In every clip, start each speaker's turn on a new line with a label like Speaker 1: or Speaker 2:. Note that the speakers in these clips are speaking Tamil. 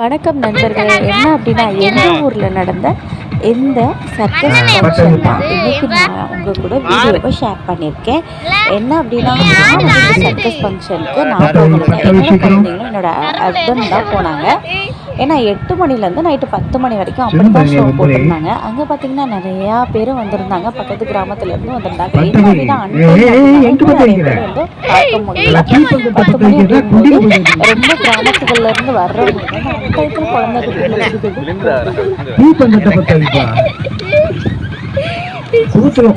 Speaker 1: வணக்கம் நண்பர்களே. என்ன அப்படின்னா எங்கள் ஊரில் நடந்த இந்த சர்க்கஸ் ஃபங்க்ஷன் தான் இன்னைக்கு நான் உங்கள் கூட வீடியோவை ஷேர் பண்ணியிருக்கேன். என்ன அப்படின்னா சர்க்கஸ் ஃபங்க்ஷனுக்கு நான் போகல என்னோட குழந்தைங்களும் என்னோட ஹஸ்பண்ட் தான் போனாங்க. ஏன்னா எட்டு மணிலேருந்து நைட்டு பத்து மணி வரைக்கும் அப்படி தான் ஷோ போட்டிருந்தாங்க. அங்கே பார்த்தீங்கன்னா நிறையா பேர் வந்திருந்தாங்க. பக்கத்து கிராமத்துலேருந்து வந்திருந்தாங்க. என்ன வந்து பார்க்க முடியல. பத்து மணி அப்படிங்கும்போது ரொம்ப கிராமத்துகள்ல இருந்து வர்றவங்க. அந்த இடத்துல குழந்தை
Speaker 2: கூத்துல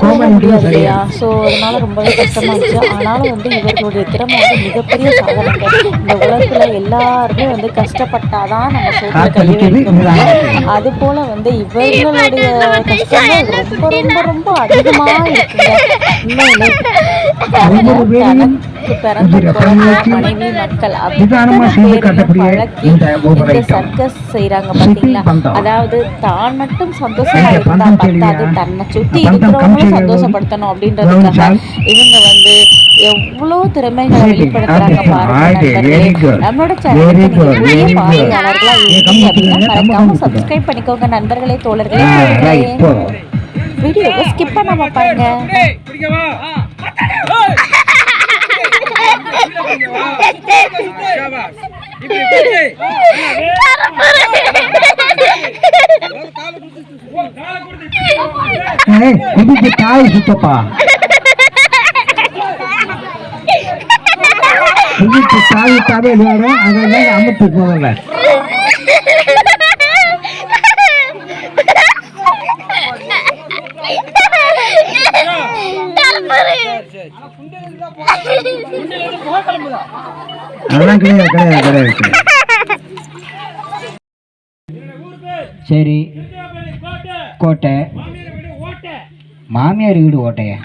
Speaker 1: இல்லையா? ஸோ அதனால ரொம்பவே கஷ்டமா இருந்துச்சு. ஆனாலும் வந்து இவர்களுடைய திறமை வந்து மிகப்பெரிய சாதனைங்க இந்த உலகத்துல எல்லாருமே வந்து கஷ்டப்பட்டாதான் நம்ம முடியும் அது போல வந்து இவர்களுடைய கஷ்டம் ரொம்ப ரொம்ப ரொம்ப அதிகமா இருக்குங்க. உண்மையிலே. பிறந்த மனைவி பழக்கி
Speaker 2: இந்த.
Speaker 1: சர்க்கஸ் செய்யறாங்க பாத்தீங்களா
Speaker 2: பந்தம்.
Speaker 1: அதாவது தான் மட்டும் சந்தோஷமா இருந்தா பத்தாது? தன்னை
Speaker 2: பந்தம்
Speaker 1: இருக்கிறவங்களும் சந்தோஷப்படுத்தணும் அப்படின்றதுக்காக? இவங்க வந்து எவ்வளவு திறமைகளை வெளிப்படுத்துறாங்க பாருங்க. நம்மளோட சேனலுக்கு
Speaker 2: good.
Speaker 1: பார்வையாளர்களா இருக்கீங்க அப்படின்னா மறக்காம. சப்ஸ்கிரைப் பண்ணிக்கோங்க நண்பர்களே தோழர்களே. வீடியோவை ஸ்கிப் பண்ணாம பாருங்க
Speaker 2: ஏய், இதுக்கு சுத்தப்பா இதுக்கு தாய் தாவே விளையாடும் அமுத்து போகல அதெல்லாம் கிடையாது கிடையாது கிடையாது. சரி. கோட்டை. மாமியார் வீடு ஓட்டையா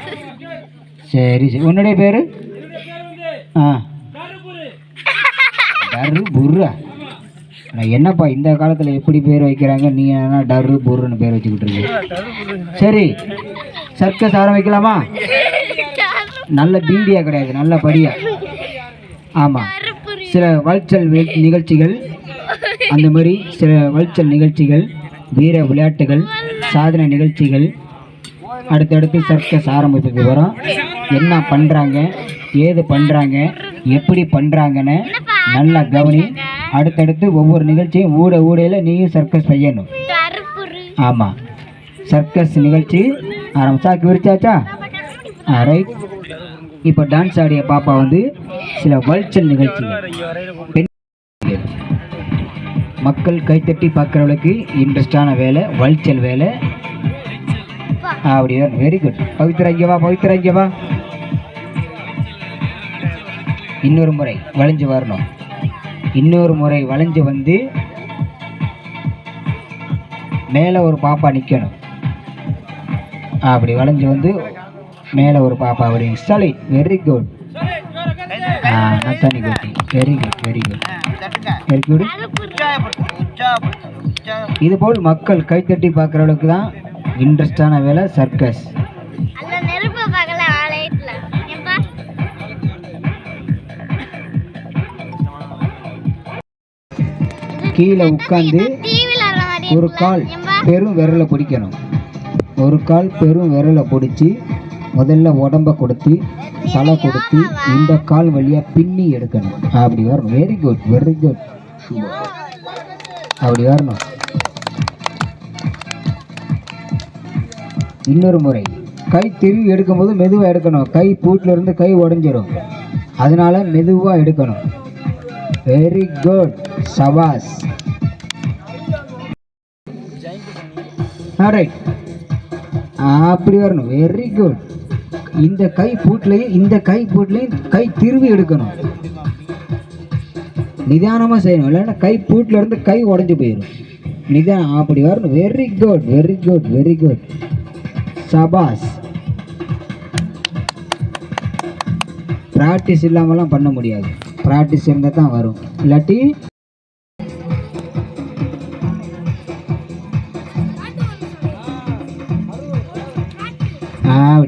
Speaker 2: சரி சரி. உன்னுடைய பேரு? ஆ. டரு புர்ரா நான் என்னப்பா இந்த காலத்தில் எப்படி பேர் வைக்கிறாங்க? நீ என்ன டரு புர்ருன்னு பேர் வச்சுக்கிட்டு இருக்கு. சரி. சர்க்கஸ் ஆரம்பிக்கலாமா? நல்ல பீடியா கிடையாது நல்ல படியா. ஆமாம் சில வல்ச்சல் நிகழ்ச்சிகள் அந்த மாதிரி சில வல்ச்சல் நிகழ்ச்சிகள் வீர விளையாட்டுகள் சாதனை நிகழ்ச்சிகள் அடுத்தடுத்து சர்க்கஸ் ஆரம்பித்துக்கு வரும். என்ன பண்ணுறாங்க ஏது பண்ணுறாங்க எப்படி பண்ணுறாங்கன்னு நல்லா கவனி. அடுத்தடுத்து ஒவ்வொரு நிகழ்ச்சியும் ஊட ஊடையில் நீயும் சர்க்கஸ் செய்யணும் ஆமாம் சர்க்கஸ் நிகழ்ச்சி ஆரம்பிச்சா விரிச்சாச்சா ஆ ரைட் இப்போ டான்ஸ் ஆடிய பாப்பா வந்து சில வல்ச்சல் நிகழ்ச்சிகள். மக்கள் கைத்தட்டி பார்க்குறவளுக்கு இன்ட்ரெஸ்டான வேலை வல்ச்சல் வேலை. அப்படி வெரி குட் பவித்ரா இங்கே வா பவித்ரா இங்கே வா. இன்னொரு முறை வளைஞ்சு வரணும். இன்னொரு முறை வளைஞ்சு வந்து மேலே ஒரு பாப்பா நிற்கணும் அப்படி வளைஞ்சு வந்து மேலே ஒரு பாப்பா. அப்படி சலி வெரி குட் ஆ நத்தானி குட்டி very good very good very good இதுபோல் மக்கள் கைத்தட்டி பார்க்குற அளவுக்கு தான் இன்ட்ரெஸ்டான வேலை சர்க்கஸ் கீழே உட்காந்து ஒரு கால் பெரும் விரலை பிடிக்கணும். ஒரு கால் பெரும் விரலை பிடிச்சி முதல்ல உடம்ப கொடுத்து தலை கொடுத்து இந்த கால் வழியா பின்னி எடுக்கணும். அப்படி வரணும். வெரி குட் வெரி குட் அப்படி வரணும். இன்னொரு முறை. கை திருவி எடுக்கும்போது மெதுவாக எடுக்கணும். கை பூட்டில் இருந்து கை உடஞ்சிரும். அதனால மெதுவாக எடுக்கணும். வெரி குட் சவாஸ் ரைட் அப்படி வரணும். வெரி குட் இந்த கை பூட்லையும் இந்த கை பூட்லையும் கை திருவி எடுக்கணும். நிதானமாக செய்யணும். இல்லைன்னா கை பூட்டில் இருந்து கை உடஞ்சி போயிடும் நிதானம். அப்படி வரணும். Very good very good very good சபாஸ் ப்ராக்டிஸ் இல்லாமலாம் பண்ண முடியாது. ப்ராக்டிஸ் இருந்தால் தான் வரும். இல்லாட்டி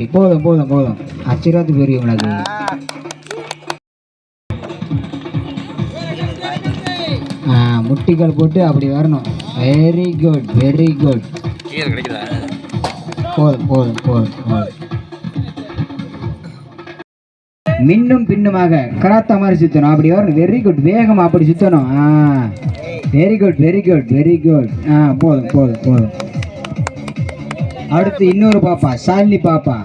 Speaker 2: ஆ போதும் போதும் போதும். அச்சிராத்து பெரிய உனக்கு. முட்டிகள் போட்டு அப்படி வரணும். வெரி குட் வெரி குட் போதும் போதும் போதும் போதும். மின்னும் பின்னுமாக கராத்தா மாதிரி சுத்தணும். அப்படி வரணும். வெரி குட் வேகம் அப்படி சுத்தணும். ஆ. Very good very good very good ஆ போதும் போதும் போதும். அடுத்து இன்னொரு பாப்பா சாலினி பாப்பா.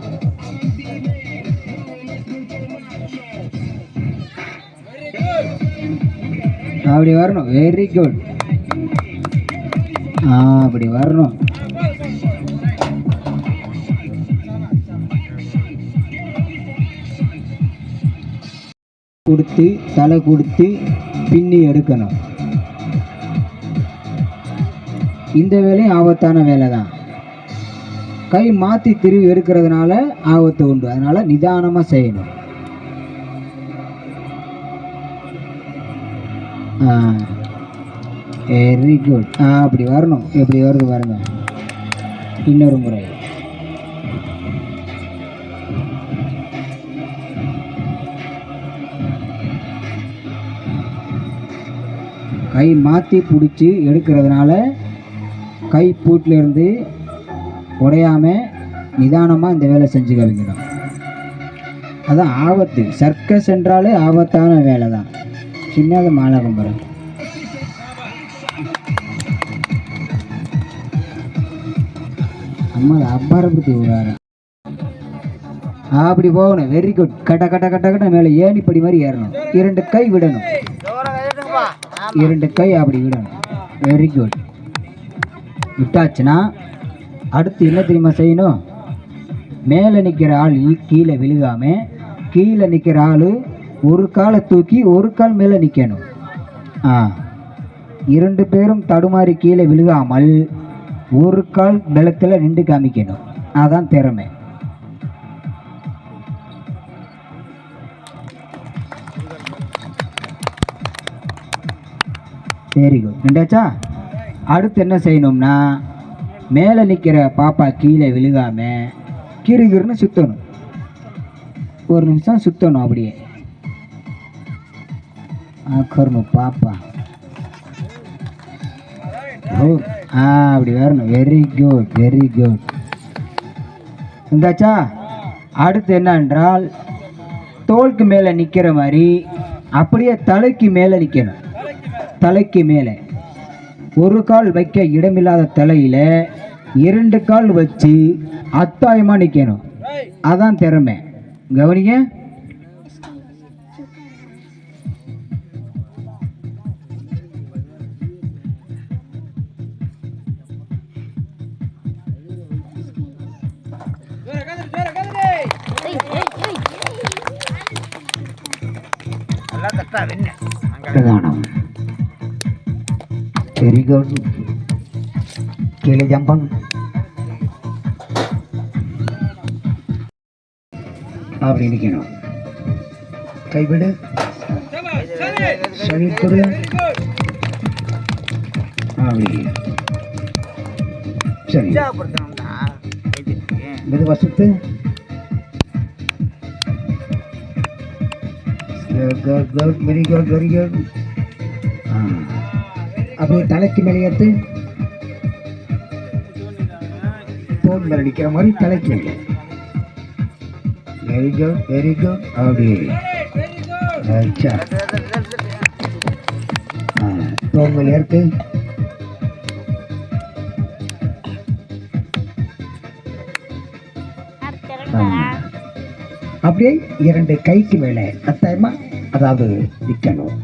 Speaker 2: அப்படி வரணும். வெரி குட் அப்படி வரணும். கொடுத்து தலை கொடுத்து பின்னி எடுக்கணும். இந்த வேலையும் ஆபத்தான வேலை தான் கை மாற்றி திருவி எடுக்கிறதுனால ஆபத்து உண்டு. அதனால் நிதானமாக செய்யணும். ஆ. வெரி குட் ஆ அப்படி வரணும். எப்படி வருது பாருங்க. இன்னொரு முறை. கை மாற்றி பிடிச்சி எடுக்கிறதுனால கை பூட்டிலேருந்து இருந்து உடையாம நிதானமாக இந்த வேலை செஞ்சு கழிக்கணும் அதான் ஆபத்து. சர்க்கஸ் என்றாலே ஆபத்தான வேலை தான் சின்னது மாலை கும்பரம் அம்மா அது அப்பாரை பற்றி அப்படி போகணும். வெரி குட் கட்ட கட்ட கட்ட கட்ட மேலே ஏணிப்படி மாதிரி ஏறணும். இரண்டு கை விடணும். இரண்டு கை அப்படி விடணும். வெரி குட் விட்டாச்சுன்னா அடுத்து என்ன தெரியுமா செய்யணும்? மேலே நிற்கிற ஆள் கீழே விழுகாம கீழே நிற்கிற ஆள் ஒரு காலை தூக்கி ஒரு கால் மேலே நிற்கணும் ஆ. இரண்டு பேரும் தடுமாறி கீழே விழுகாமல் ஒரு கால் பலத்தில் நின்று காமிக்கணும். அதான் திறமை. வெரி குட் ரெண்டாச்சா? அடுத்து என்ன செய்யணும்னா மேலே நிற்கிற பாப்பா கீழே விழுகாம கிருகிருன்னு சுற்றணும் ஒரு நிமிஷம் சுற்றணும் அப்படியே. ஆக்கணும் பாப்பா. ஓ ஆ அப்படி வரணும். வெரி குட் வெரி குட் இருந்தாச்சா அடுத்து என்னன்றால் தோல்க்கு மேலே நிற்கிற மாதிரி அப்படியே தலைக்கு மேலே நிற்கணும் தலைக்கு மேலே. ஒரு கால் வைக்க இடமில்லாத தலையில இரண்டு கால் வச்சு அத்தாயமா நிக்கணும். அதான் திறமை. கவனிங்க. பிரதானம். வெரி குட் கீழே ஜம்பன் அப்படி நிற்கணும் கைவிடு சரி கொடு அப்படி சரி மெதுவா சுத்து good good very good very good அப்படியே தலைக்கு மேலே ஏற்று. தோல் மேலே நிற்கிற மாதிரி தலைக்கு மேலே. வெரி குட் வெரி குட் அப்படி. அச்சா. ஆ, தோல் மேலே ஏற்று. அப்படியே இரண்டு கைக்கு மேலே கட்டாயமா அதாவது நிற்கணும்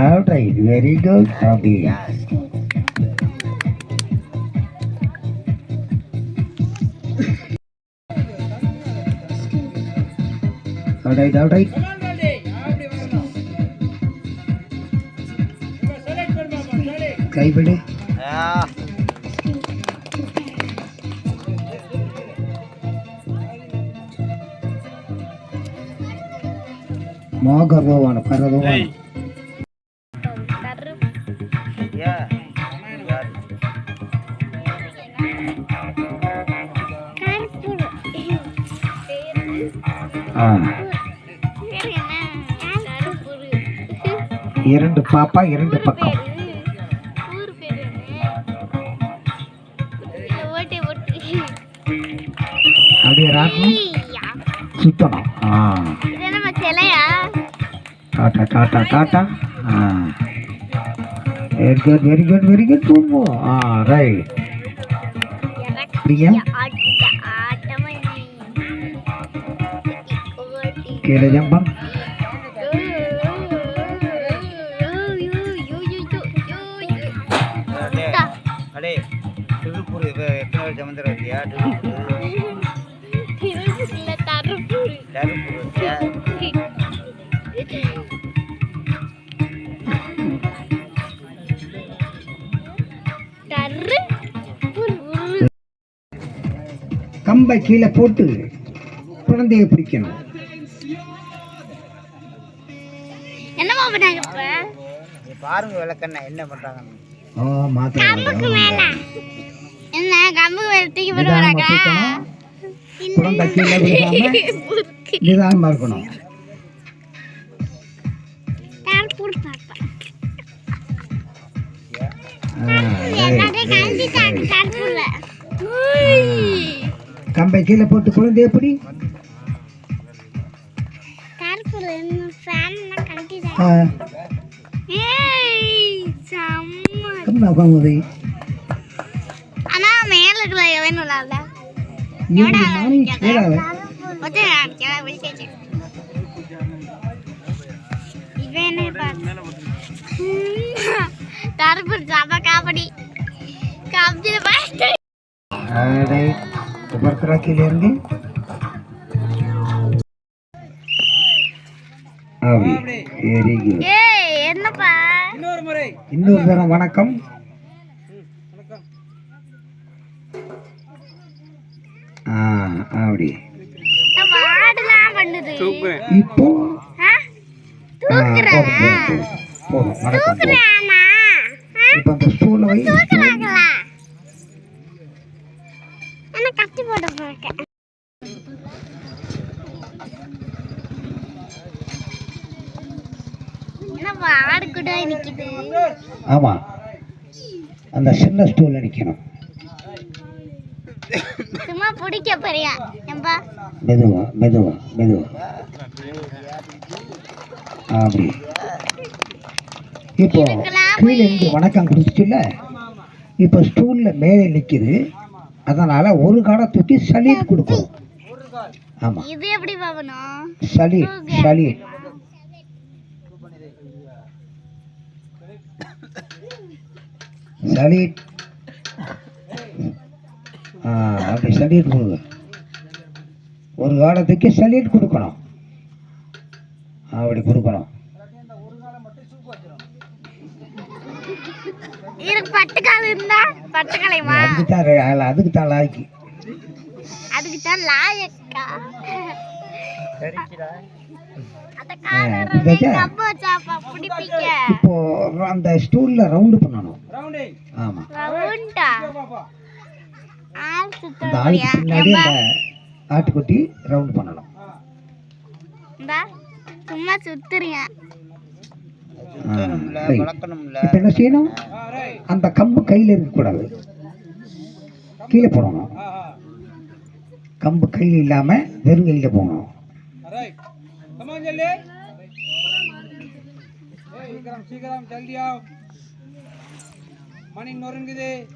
Speaker 2: ஆல்ரைட் வெரி குட் அப்படி ஆல்ரைட் ஆல்ரைட் கைவிடு மோகரோவான பரதோவான
Speaker 3: இரண்டு பாப்பா இரண்டு பக்கம். அப்படியே
Speaker 4: ஐயா.
Speaker 3: சுத்தணும். டாட்டா டாட்டா ஆ. Very good very good very good தூங்கு ஆ ரைட் அப்படிங்க கீழே ஜம்பம்
Speaker 5: அடே திருப்பூர் எத்தனை திருப்பூர் தருப்பூர்
Speaker 3: கம்பை கீழே போட்டு குழந்தையை பிடிக்கணும்.
Speaker 5: பாருங்க விளக்கண்ணா என்ன பண்ணுறாங்கன்னு
Speaker 3: ஓ
Speaker 4: கம்புக்கு மேல.
Speaker 3: மாத்திரம்
Speaker 4: என்ன கம்புக்கு மேல தூக்கி போட்டு
Speaker 3: நிதானமா. குழந்தை இருக்கணும்
Speaker 4: பாப்பா.
Speaker 3: கம்பை கீழே போட்டு குழந்தைய பிடி
Speaker 4: தருப்பூர்ல என்ன ஃபேன் எல்லாம் கழட்டிதான்
Speaker 3: ஆ, கேளாத
Speaker 4: ஒத்தே கேள விழிச்சே இவன் என்ன பாரு தருப்பூர் சாப்பா காபடி
Speaker 3: குட்
Speaker 4: ஏய் என்னப்பா
Speaker 3: இன்னொரு தரம் வணக்கம். ஆ அப்படி இப்போ? போதும், போதும், போதும். போதும் வணக்கம் இப்போ அந்த ஸ்டூலை வை.
Speaker 4: கட்டி போட்டு போறேன் என்னப்பா ஆடு கூட நிக்குது.
Speaker 3: ஆமா. அந்த சின்ன ஸ்டூல்ல நிக்கணும்.
Speaker 4: சும்மா பிடிக்க போறியா ஏம்பா
Speaker 3: மெதுவா மெதுவா மெதுவா. அப்படி. இப்போ கீழே இருந்து வணக்கம் கொடுத்துச்சுல இப்போ ஸ்டூல்ல மேலே நிக்குது. அதனால ஒரு காலை தூக்கி சலீட் கொடுக்கும். ஆமா.
Speaker 4: இது எப்படி
Speaker 3: சலீட் சலீட் சலீட். ஆ அப்படி சலீட் கொடுங்க. ஒரு காலத்துக்கு சலீட் கொடுக்கணும். அப்படி கொடுக்கணும். அதுக்கு தான் லாய்க்கு.
Speaker 4: அதுக்கு தான் லாயக்கா
Speaker 3: இப்போ அந்த ஸ்டூல்ல ரவுண்டு பண்ணணும். ஆமா. அந்த ஆளுக்கு
Speaker 4: சுத்தம்
Speaker 3: பின்னாடி அந்த ஆட்டுக்குட்டி ரவுண்ட் பண்ணணும்.
Speaker 4: இந்தா சும்மா சுத்துறியா?
Speaker 3: இப்போ என்ன செய்யணும்? அந்த கம்பு கையில் இருக்கக்கூடாது. கீழே போடணும். கம்பு கையில் இல்லாம வெறும் கையில் போகணும்.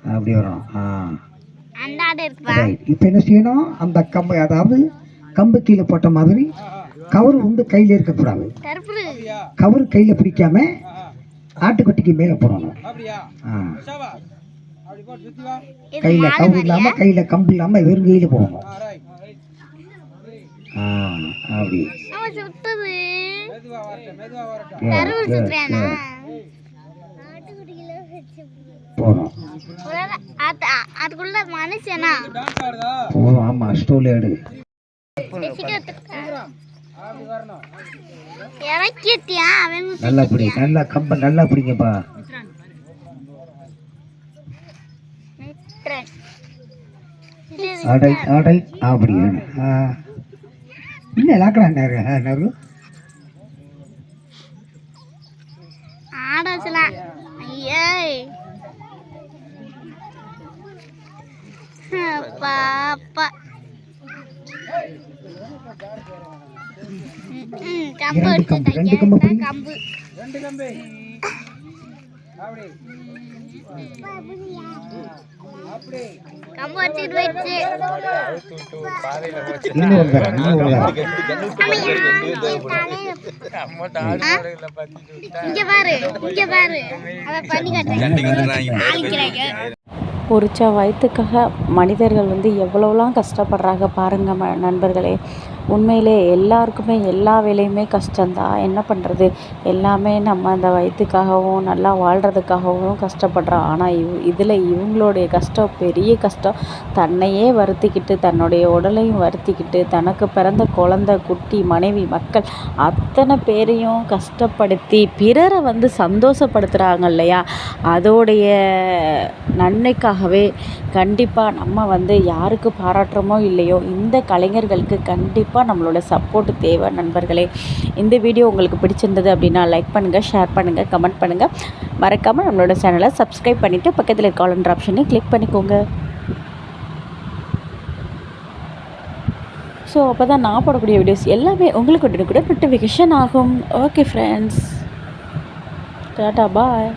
Speaker 3: அப்படி வரணும் ஆ.
Speaker 4: அந்த ஆடு இருக்குப்பா
Speaker 3: ரைட் இப்போ என்ன செய்யணும்? அந்த கம்பு அதாவது கம்பு கீழே போட்ட மாதிரி கவர் வந்து கையில் இருக்கக்கூடாது. கவர் கையில் பிடிக்காம ஆட்டுக்குட்டிக்கு மேலே போடணும். கையில் கவர் இல்லாமல் கையில் கம்பு இல்லாமல் வெறும் கையில் போகணும்
Speaker 4: ஒருவேளை அது- அதுக்குள்ள மனுஷனா?
Speaker 3: போதும் ஆமாம் ஸ்டூல் எடு நல்லா பிடி நல்லா கம்பை நல்லா பிடிங்கப்பா. அப்படி. ஆ. இன்னும் லாக்கடா நேரு நேரு
Speaker 4: பேசுனா ஐயே. பாப்பா ம், கம்பு
Speaker 1: பொறிச்ச வயிற்றுக்காக மனிதர்கள் வந்து எவ்வளவுலாம் கஷ்டப்படுறாங்க பாருங்க நண்பர்களே. உண்மையிலே எல்லாருக்குமே எல்லா வேலையுமே கஷ்டம்தான் என்ன பண்ணுறது எல்லாமே நம்ம அந்த வயிற்றுக்காகவும் நல்லா வாழ்கிறதுக்காகவும் கஷ்டப்படுறோம் ஆனால் இவ் இதில் இவங்களுடைய கஷ்டம் பெரிய கஷ்டம். தன்னையே வருத்திக்கிட்டு தன்னுடைய உடலையும் வருத்திக்கிட்டு தனக்கு பிறந்த குழந்த குட்டி மனைவி மக்கள் அத்தனை பேரையும் கஷ்டப்படுத்தி பிறரை வந்து சந்தோஷப்படுத்துகிறாங்க இல்லையா அதோடைய நன்மைக்காகவே கண்டிப்பாக நம்ம வந்து யாருக்கு பாராட்டுறோமோ இல்லையோ இந்த கலைஞர்களுக்கு கண்டிப்பாக நம்மளோட சப்போர்ட் தேவை நண்பர்களே. இந்த வீடியோ உங்களுக்கு பிடிச்சிருந்தது அப்படின்னா லைக் பண்ணுங்கள் ஷேர் பண்ணுங்கள் கமெண்ட் பண்ணுங்கள் மறக்காமல் நம்மளோட சேனலை சப்ஸ்கிரைப் பண்ணிவிட்டு பக்கத்தில் இருக்க ஆப்ஷனை கிளிக் பண்ணிக்கோங்க. ஸோ அப்போ தான் நான் போடக்கூடிய வீடியோஸ் எல்லாமே உங்களுக்கு கூட நோட்டிஃபிகேஷன் ஆகும். ஓகே ஃப்ரெண்ட்ஸ் டாட்டா பாய்